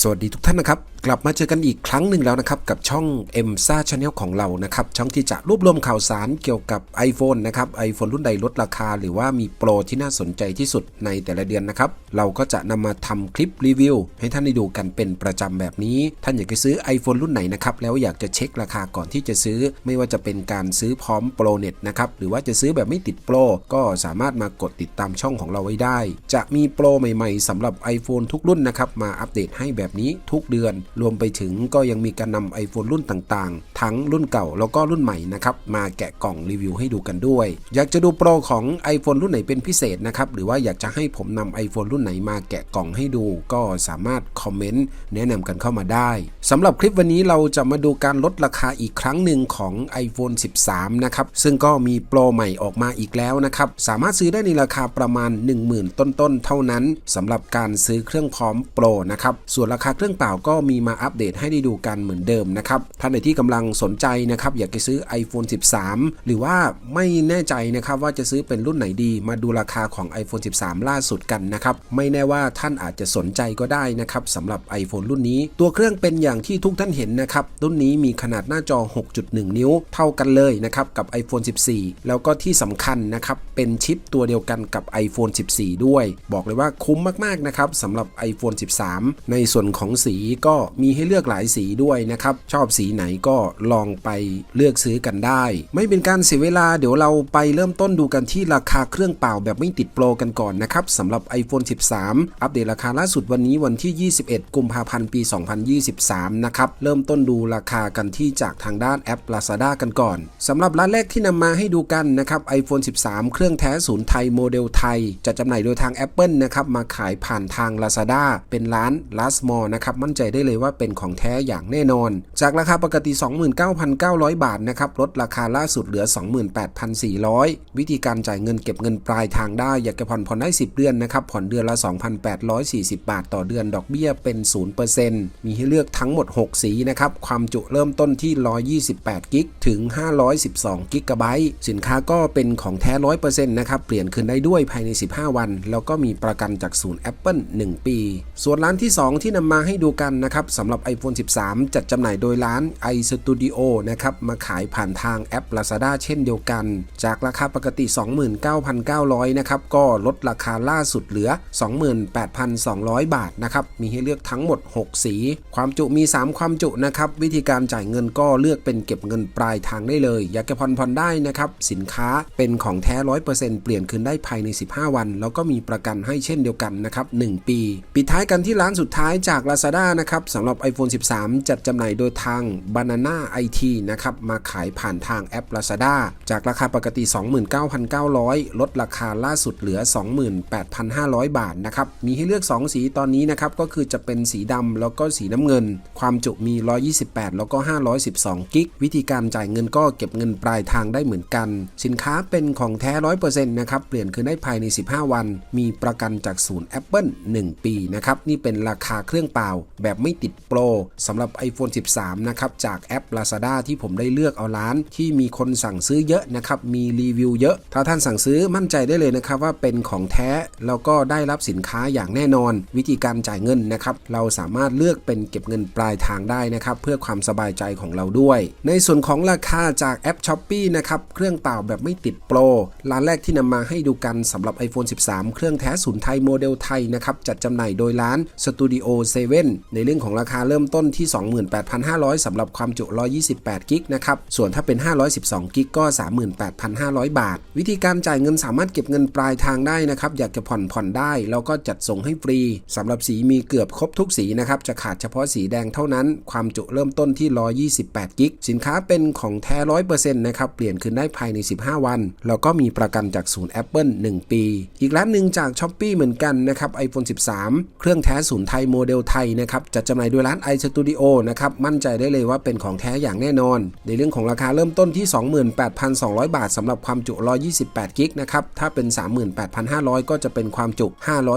สวัสดีทุกท่านนะครับกลับมาเจอกันอีกครั้งหนึ่งแล้วนะครับ กับช่อง m s a Channel ของเรานะครับ ช่องที่จะรวบรวมข่าวสารเกี่ยวกับ iPhone นะครับ iPhone รุ่นใดลดราคา หรือว่ามีโปรที่น่าสนใจที่สุดในแต่ละเดือนนะครับ เราก็จะนำมาทำคลิปรีวิว ให้ท่านได้ดูกันเป็นประจำแบบนี้ ท่านอยากจะซื้อ iPhone รุ่นไหนนะครับ แล้วอยากจะเช็คราคาก่อนที่จะซื้อ ไม่ว่าจะเป็นการซื้อพร้อมโปรเน็ตนะครับหรือว่าจะซื้อแบบไม่ติดโปรก็สามารถมากดติดตามช่องของเราไว้ได้ จะมีโปรใหม่ ๆสำหรับ iPhone ทุกรุ่นนะครับมาอัปเดตให้แบบนี้ทุกเดือนรวมไปถึงก็ยังมีการนำ iPhone รุ่นต่างๆ ทั้งรุ่นเก่าแล้วก็รุ่นใหม่นะครับ มาแกะกล่องรีวิวให้ดูกันด้วย อยากจะดูโปรของ iPhone รุ่นไหนเป็นพิเศษนะครับ หรือว่าอยากจะให้ผมนำ iPhone รุ่นไหนมาแกะกล่องให้ดู ก็สามารถคอมเมนต์แนะนำกันเข้ามาได้สำหรับคลิปวันนี้เราจะมาดูการลดราคาอีกครั้งหนึ่งของ iPhone 13 นะครับ ซึ่งก็มีโปรใหม่ออกมาอีกแล้วนะครับ สามารถซื้อได้ในราคาประมาณ 10,000 ต้นๆ เท่านั้นสำหรับการซื้อเครื่องพร้อมโปรนะครับ ส่วนราคาเครื่องเปล่าก็มีมาอัปเดตให้ได้ดูกันเหมือนเดิมนะครับท่านใดที่กำลังสนใจนะครับอยากจะซื้อ iPhone 13 หรือว่าไม่แน่ใจนะครับว่าจะซื้อเป็นรุ่นไหนดี มาดูราคาของ iPhone 13 ล่าสุดกันนะครับไม่แน่ว่าท่านอาจจะสนใจก็ได้นะครับสำหรับ iPhone รุ่นนี้ ตัวเครื่องเป็นอย่างที่ทุกท่านเห็นนะครับรุ่นนี้มีขนาดหน้าจอ 6.1 นิ้ว เท่ากันเลยนะครับกับ iPhone 14 แล้วก็ที่สำคัญนะครับเป็นชิปตัวเดียวกันกับ iPhone 14 ด้วย บอกเลยว่าคุ้มมากๆนะครับสำหรับ iPhone 13 ในส่วนของสีก็มีให้เลือกหลายสีด้วยนะครับ ชอบสีไหนก็ลองไปเลือกซื้อกันได้ ไม่เป็นการเสียเวลาเดี๋ยวเราไปเริ่มต้นดูกันที่ราคาเครื่องเปล่าแบบไม่ติดโปรกันก่อนนะครับสำหรับ iPhone 13 อัปเดตราคาล่าสุดวันนี้วันที่ 21 กุมภาพันธ์ปี 2023 นะครับ เริ่มต้นดูราคากันที่จากทางด้านแอป Lazada กันก่อนสำหรับร้านแรกที่นำมาให้ดูกันนะครับ iPhone 13 เครื่องแท้ศูนย์ไทยโมเดลไทย จะจำหน่ายโดยทาง Apple นะครับมาขายผ่านทาง Lazada เป็นร้าน Last Mall นะครับมั่นใจได้เลยว่าเป็นของแท้อย่างแน่นอน จากราคาปกติ 29,900 บาทนะครับลดราคาล่าสุดเหลือ 28,400 วิธีการจ่ายเงินเก็บเงินปลายทางได้ อยากจะผ่อนผ่อนได้ 10 เดือนนะครับผ่อนเดือนละ 2,840 บาทต่อเดือนดอกเบี้ยเป็น 0%มีให้เลือกทั้งหมด 6 สีนะครับความจุเริ่มต้นที่ 128 กิกถึง 512 กิกะไบต์สินค้าก็เป็นของแท้ 100%นะครับเปลี่ยนคืนได้ด้วยภายใน 15 วัน แล้วก็มีประกันจากศูนย์ Apple 1 ปี ส่วนร้านที่ 2 ที่นำมาให้ดูกันนะครับสำหรับ iPhone 13 จัดจำหน่ายโดยร้าน iStudio นะครับ มาขายผ่านทางแอป Lazada เช่นเดียวกัน จากราคาปกติ 29,900 นะครับ ก็ลดราคาล่าสุดเหลือ 28,200 บาทนะครับ มีให้เลือกทั้งหมด 6 สี ความจุมี 3 ความจุนะครับ วิธีการจ่ายเงินก็เลือกเป็นเก็บเงินปลายทางได้เลย อยากจะผ่อนผ่อนได้นะครับ สินค้าเป็นของแท้ 100%เปลี่ยนคืนได้ภายใน 15 วัน แล้วก็มีประกันให้เช่นเดียวกันนะครับ 1 ปี ปิดท้ายกันที่ร้านสุดท้ายจาก Lazada นะครับสำหรับ iPhone 13 จัดจำหน่ายโดยทาง Banana IT นะครับ มาขายผ่านทางแอป Lazada จากราคาปกติ 29,900 ลดราคาล่าสุดเหลือ 28,500 บาทนะครับ มีให้เลือก 2 สีตอนนี้นะครับ ก็คือจะเป็นสีดำแล้วก็สีน้ำเงิน ความจุมี 128 แล้วก็ 512 กิก วิธีการจ่ายเงินก็เก็บเงินปลายทางได้เหมือนกัน สินค้าเป็นของแท้ 100%นะครับ เปลี่ยนคืนได้ภายใน 15 วัน มีประกันจากศูนย์ Apple 1 ปีนะครับ นี่เป็นราคาเครื่องเปล่าแบบไม่ติดโปรสำหรับ iPhone 13 นะครับจากแอป Lazada ที่ผมได้เลือกเอาร้าน ที่มีคนสั่งซื้อเยอะนะครับ มีรีวิวเยอะ ถ้าท่านสั่งซื้อมั่นใจได้เลยนะครับว่าเป็นของแท้ แล้วก็ได้รับสินค้าอย่างแน่นอน วิธีการจ่ายเงินนะครับ เราสามารถเลือกเป็นเก็บเงินปลายทางได้นะครับ เพื่อความสบายใจของเราด้วย ในส่วนของราคาจากแอป s h อ p e e นะครับเครื่องเปล่าแบบไม่ติดโปรร้านแรกที่นำมาให้ดูกันสำหรับ iPhone 13 เครื่องแท้ศูนย์ไทยโมเดลไทยนะครับจัดจำหน่ายโดยร้าน Studio 7ในเรื่องของราคาเริ่มต้นที่ 28,500สำหรับความจุ 128 กิกนะครับ ส่วนถ้าเป็น 512 กิกก็ 38,500 บาท วิธีการจ่ายเงินสามารถเก็บเงินปลายทางได้นะครับ อยากจะผ่อนผ่อนได้แล้วก็จัดส่งให้ฟรีสำหรับสีมีเกือบครบทุกสีนะครับ จะขาดเฉพาะสีแดงเท่านั้น ความจุเริ่มต้นที่ 128 กิก สินค้าเป็นของแท้ 100%นะครับ เปลี่ยนคืนได้ภายใน 15 วัน แล้วก็มีประกันจากศูนย์ Apple 1 ปี อีกร้านหนึ่งจาก s h อ p e e เหมือนกันนะครับ iPhone 13 เครื่องแท้ศูนย์ไทยโมเดลไทยนะครับจัดจำนายดยร้าน iStudio นะครับมั่นใจได้เลยว่าเป็นของแท้อย่างแน่นอน ในเรื่องของราคาเริ่มต้นที่ 28,200 บาทสำหรับความจุ 128 กิกนะครับถ้าเป็น 38,500 ก็จะเป็นความจุ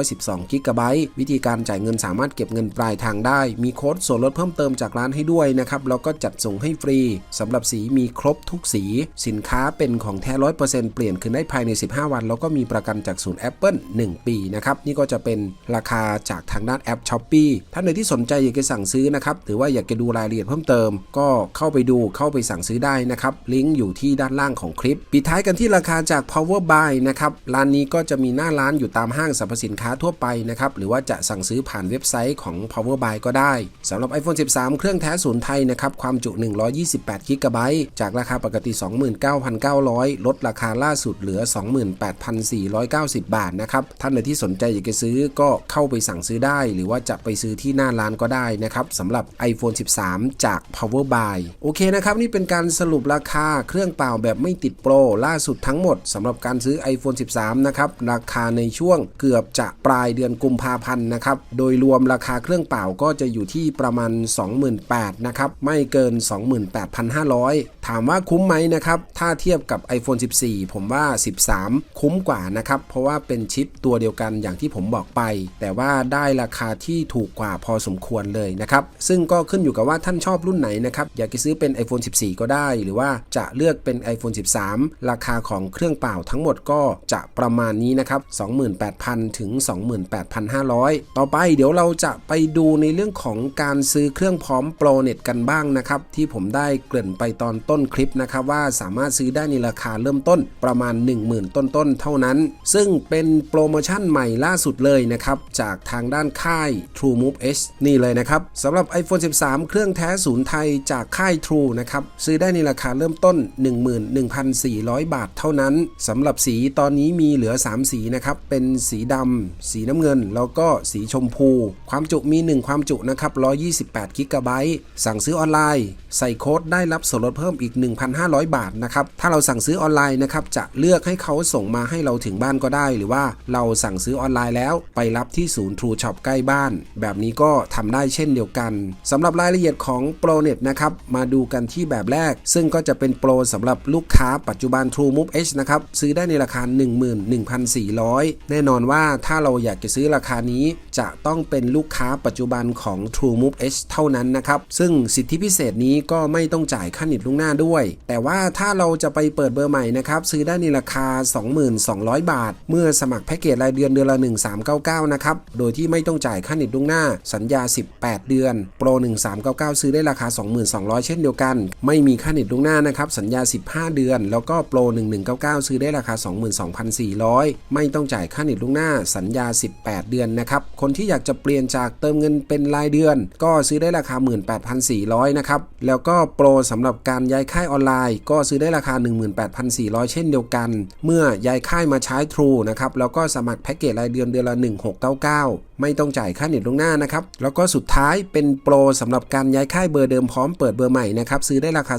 512 กิกะไบต์วิธีการจ่ายเงินสามารถเก็บเงินปลายทางได้ มีโค้ดส่วนลดเพิ่มเติมจากร้านให้ด้วยนะครับแล้วก็จัดส่งให้ฟรีสำหรับสีมีครบทุกสี สินค้าเป็นของแท้ 100%เปลี่ยนคืนได้ภายใน 15 วัน แล้วก็มีประกันจากศูนย์ Apple 1 ปีนะครับนี่ก็จะเป็นราคาจากทางด้านแอป s h อ p e e ท่านใดที่สนใจอยากากจะสั่งซื้อนะครับหรือว่าอยากจะดูรายละเอียดเพิ่มเติม ก็เข้าไปดูเข้าไปสั่งซื้อได้นะครับลิงก์อยู่ที่ด้านล่างของคลิป ปิดท้ายกันที่ราคาจาก Power Buy นะครับร้านนี้ก็จะมีหน้าร้านอยู่ตามห้างสรรพสินค้าทั่วไปนะครับหรือว่าจะสั่งซื้อผ่านเว็บไซต์ของ Power Buy ก็ได้สำหรับ iPhone 13 เครื่องแท้ศูนย์ไทยนะครับความจุ 128 g b จากราคาปกติ 29,900 ลดราคาล่าสุดเหลือ 28,490 บาทนะครับท่านใดที่สนใจอยากจะซื้อก็เข้าไปสั่งซื้อได้ หรือว่าจะไปซื้อที่หน้าร้านก็ได้นะครับสำหรับ iPhone 13 จาก Power Buy โอเคนะครับนี่เป็นการสรุปราคาเครื่องเปล่าแบบไม่ติดโปรล่าสุดทั้งหมดสำหรับการซื้อ iPhone 13 นะครับราคาในช่วงเกือบจะปลายเดือนกุมภาพันธ์นะครับโดยรวมราคาเครื่องเปล่าก็จะอยู่ที่ประมาณ 28,000นะครับไม่เกิน 28,500 ถามว่าคุ้มไหมนะครับถ้าเทียบกับ iPhone 14 ผมว่า 13 คุ้มกว่านะครับเพราะว่าเป็นชิปตัวเดียวกันอย่างที่ผมบอกไป แต่ว่าได้ราคาที่ถูกกว่าพอสมควรเลยนะครับ ซึ่งก็ขึ้นอยู่กับว่าท่านชอบรุ่นไหนนะครับ อยากจะซื้อเป็น iPhone 14 ก็ได้ หรือว่าจะเลือกเป็น iPhone 13 ราคาของเครื่องเปล่าทั้งหมดก็จะประมาณนี้นะครับ 28,000 ถึง 28,500 ต่อไปเดี๋ยวเราจะไปดูในเรื่องของการซื้อเครื่องพร้อมโปรเน็ตกันบ้างนะครับ ที่ผมได้เกริ่นไปตอนต้นคลิปนะครับว่าสามารถซื้อได้ในราคาเริ่มต้นประมาณ 10,000 ต้นๆเท่านั้น ซึ่งเป็นโปรโมชั่นใหม่ล่าสุดเลยนะครับจากทางด้านค่าย True Move H นี่เลยนะครับสำหรับ iPhone 13 เครื่องแท้ศูนย์ไทยจากค่าย True นะครับซื้อได้ในราคาเริ่มต้น 11,400 บาทเท่านั้นสำหรับสีตอนนี้มีเหลือ 3 สีนะครับเป็นสีดำสีน้ำเงิน แล้วก็สีชมพู ความจุมี 1 ความจุนะครับ128กิกะไบต์สั่งซื้อออนไลน์ ใส่โค้ดได้รับส่วนลดเพิ่มอีก 1,500 บาทนะครับถ้าเราสั่งซื้อออนไลน์นะครับจะเลือกให้เขาส่งมาให้เราถึงบ้านก็ได้ หรือว่าเราสั่งซื้อออนไลน์แล้ว ไปรับที่ศูนย์ True Shop ใกล้บ้าน แบบนี้ก็ทำได้เช่นเดียวกันสำหรับรายละเอียดของ ProNet นะครับมาดูกันที่แบบแรก ซึ่งก็จะเป็นโปรสำหรับลูกค้าปัจจุบัน True Move H นะครับซื้อได้ในราคา 11,400 แน่นอนว่าถ้าเราอยากจะซื้อราคานี้จะต้องเป็นลูกค้าปัจจุบันของ True Move H เท่านั้นนะครับซึ่งสิทธิพิเศษนี้ก็ไม่ต้องจ่ายค่าเน็ตล่วงหน้าด้วย แต่ว่าถ้าเราจะไปเปิดเบอร์ใหม่นะครับซื้อได้ในราคา 22,000 บาท เมื่อสมัครแพ็กเกจรายเดือนเดือนละ 1399 นะครับโดยที่ไม่ต้องจ่ายค่าเน็ตล่วงหน้าสัญญา8 เดือน โปร 1399 ซื้อได้ราคา 22,200 เช่นเดียวกัน ไม่มีค่าเน็ตล่วงหน้านะครับ สัญญา 15 เดือน แล้วก็โปร 1199 ซื้อได้ราคา 22,400 ไม่ต้องจ่ายค่าเน็ตล่วงหน้า สัญญา 18 เดือนนะครับ คนที่อยากจะเปลี่ยนจากเติมเงินเป็นรายเดือน ก็ซื้อได้ราคา 18,400 นะครับ แล้วก็โปรสำหรับการย้ายค่ายออนไลน์ ก็ซื้อได้ราคา 18,400 เช่นเดียวกัน เมื่อย้ายค่ายมาใช้ True นะครับ แล้วก็สมัครแพ็กเกจรายเดือนเดือนละ 1699 ไม่ต้องจ่ายค่าเน็ตล่วงหน้านะครับ แล้วก็สุดท้ายเป็นโปรสำหรับการย้ายค่ายเบอร์เดิมพร้อมเปิดเบอร์ใหม่นะครับซื้อได้ราคา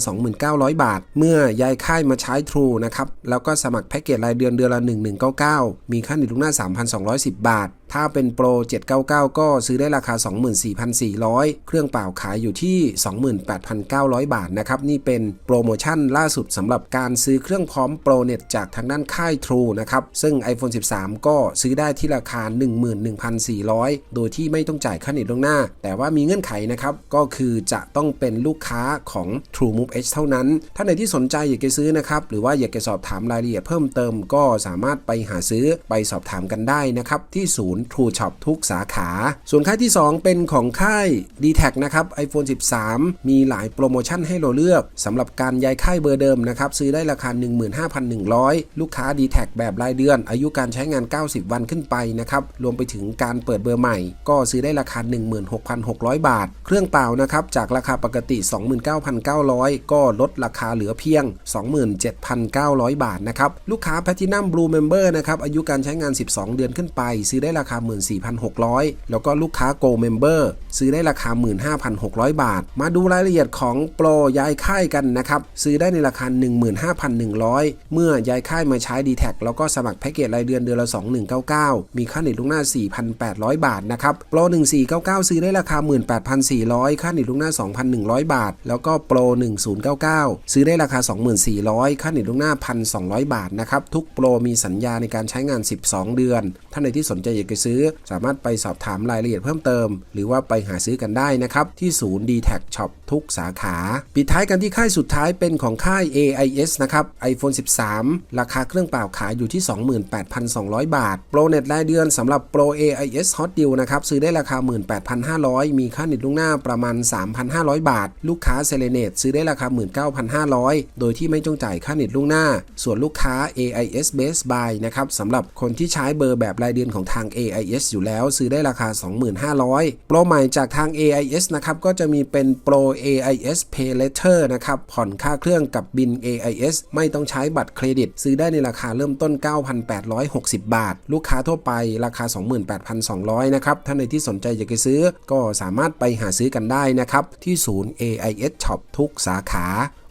2,900 บาท เมื่อย้ายค่ายมาใช้ True นะครับแล้วก็สมัครแพ็กเกจรายเดือนเดือนละ 1199 มีค่าเน็ตลูกหน้า 3,210 บาทถ้าเป็นโปร 799 ก็ซื้อได้ราคา 24,400 เครื่องเปล่าขายอยู่ที่ 28,900 บาทนะครับ นี่เป็นโปรโมชั่นล่าสุดสำหรับการซื้อเครื่องพร้อมโปรเน็ตจากทางด้านค่าย True นะครับ ซึ่ง iPhone 13 ก็ซื้อได้ที่ราคา 11,400 โดยที่ไม่ต้องจ่ายค่าเน็ตล่วงหน้า แต่ว่ามีเงื่อนไขนะครับ ก็คือจะต้องเป็นลูกค้าของ True Move H เท่านั้น ถ้าในที่สนใจอยากจะซื้อนะครับ หรือว่าอยากจะสอบถามรายละเอียดเพิ่มเติม ก็สามารถไปหาซื้อไปสอบถามกันได้นะครับที่ศูนย์ True Shop ทุกสาขา ส่วนค่ายที่ 2 เป็นของค่าย d t แทนะครับ iPhone 13 มีหลายโปรโมชั่นให้เราเลือกสำหรับการย้ายค่ายเบอร์เดิมนะครับ ซื้อได้ราคา 15,100 ลูกค้า d t แทแบบรายเดือน อายุการใช้งาน 90 วันขึ้นไปนะครับ รวมไปถึงการเปิดเบอร์ใหม่ ก็ซื้อได้ราคา 16,600 บาท เครื่องเปล่านะครับจากราคาปกติ 29,900 ก็ลดราคาเหลือเพียง 27,900 บาทนะครับลูกค้า Platinum Blue Member นะครับอายุการใช้งาน 12 เดือนขึ้นไป ซื้อได้ราคา 14,600 แล้วก็ลูกค้า Go Member ซื้อได้ราคา 15,600 บาท มาดูรายละเอียดของโปรย้ายค่ายกันนะครับ ซื้อได้ในราคา 15,100 เมื่อย้ายค่ายมาใช้ d t แทแล้วก็สมัครแพ็กเกจรายเดือนเดือนละ 2199 มีค่าเน็ตลูกหน้า 4,800 บาทนะครับโปร1499 ซื้อได้ราคา 18,400 ค่าเน็ตลูกหน้า 2,100 บาท แล้วก็โปร1099 ซื้อได้ราคา 24,000 ค่าเน็ตลูกหน้า 1,200 บาทนะครับทุกโปรมีสัญญาในการใช้งาน 12 เดือน ท่านใดที่สนใจอยากจะซื้อ สามารถไปสอบถามรายละเอียดเพิ่มเติม หรือว่าไปหาซื้อกันได้นะครับ ที่ศูนย์ d t แท Shop ทุกสาขา ปิดท้ายกันที่ค่ายสุดท้ายเป็นของค่าย AIS นะครับ iPhone 13 ราคาเครื่องเปล่าขายอยู่ที่ 28,200 บาท โปรเน็ตรายเดือนสำหรับโปร AIS Hot Deal นะครับ ซื้อได้ราคา 18,500 มีค่าเน็ตล่วงหน้าประมาณ 3,500 บาท ลูกค้าเซเลเนตซื้อได้ราคา 19,500 โดยที่ไม่ต้องจ่ายค่าเน็ตล่วงหน้า ส่วนลูกค้า AIS Base Buy นะครับสำหรับคนที่ใช้เบอร์แบบรายเดือนของทาง AIS อยู่แล้ว ซื้อได้ราคา 25,000 โปรใหม่จากทาง AIS นะครับก็จะมีเป็นโปร AIS Pay Later นะครับผ่อนค่าเครื่องกับบิน AIS ไม่ต้องใช้บัตรเครดิต ซื้อได้ในราคาเริ่มต้น 9,860 บาท ลูกค้าทั่วไปราคา 28,200 นะครับท่านใดที่สนใจอยากจะซื้อก็สามารถไปหาซื้อกันได้นะครับที่ศูนย์ AIS Shop ทุกสาขา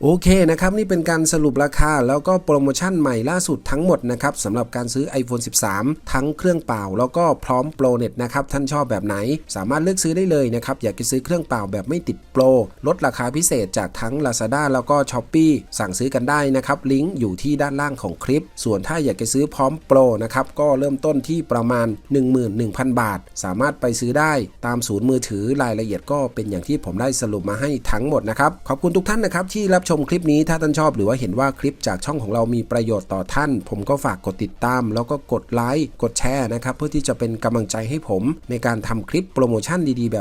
โอเคนะครับ นี่เป็นการสรุปราคาแล้วก็โปรโมชั่นใหม่ล่าสุดทั้งหมดนะครับสำหรับการซื้อ iPhone 13 ทั้งเครื่องเปล่า แล้วก็พร้อมโปรเน็ตนะครับท่านชอบแบบไหน สามารถเลือกซื้อได้เลยนะครับ อยากจะซื้อเครื่องเปล่าแบบไม่ติดโปร ลดราคาพิเศษจากทั้ง Lazada แล้วก็ s h อ p e e สั่งซื้อกันได้นะครับ ลิงก์อยู่ที่ด้านล่างของคลิป ส่วนถ้าอยากจะซื้อพร้อมโปรนะครับ ก็เริ่มต้นที่ประมาณ 11,000 บาท สามารถไปซื้อได้ตามศูนย์มือถือรายละเอียดก็เป็นอย่างที่ผมได้สรุปมาให้ทั้งหมดนะครับ ขอบคุณทุกท่านนะครับที่รับชมคลิปนี้ถ้าท่านชอบหรือว่าเห็นว่าคลิปจากช่องของเรามีประโยชน์ต่อท่าน ผมก็ฝากกดติดตาม แล้วก็กดไลค์กดแชร์นะครับเพื่อที่จะเป็นกำลังใจให้ผม ในการทำคลิปโปรโมชั่นดีๆ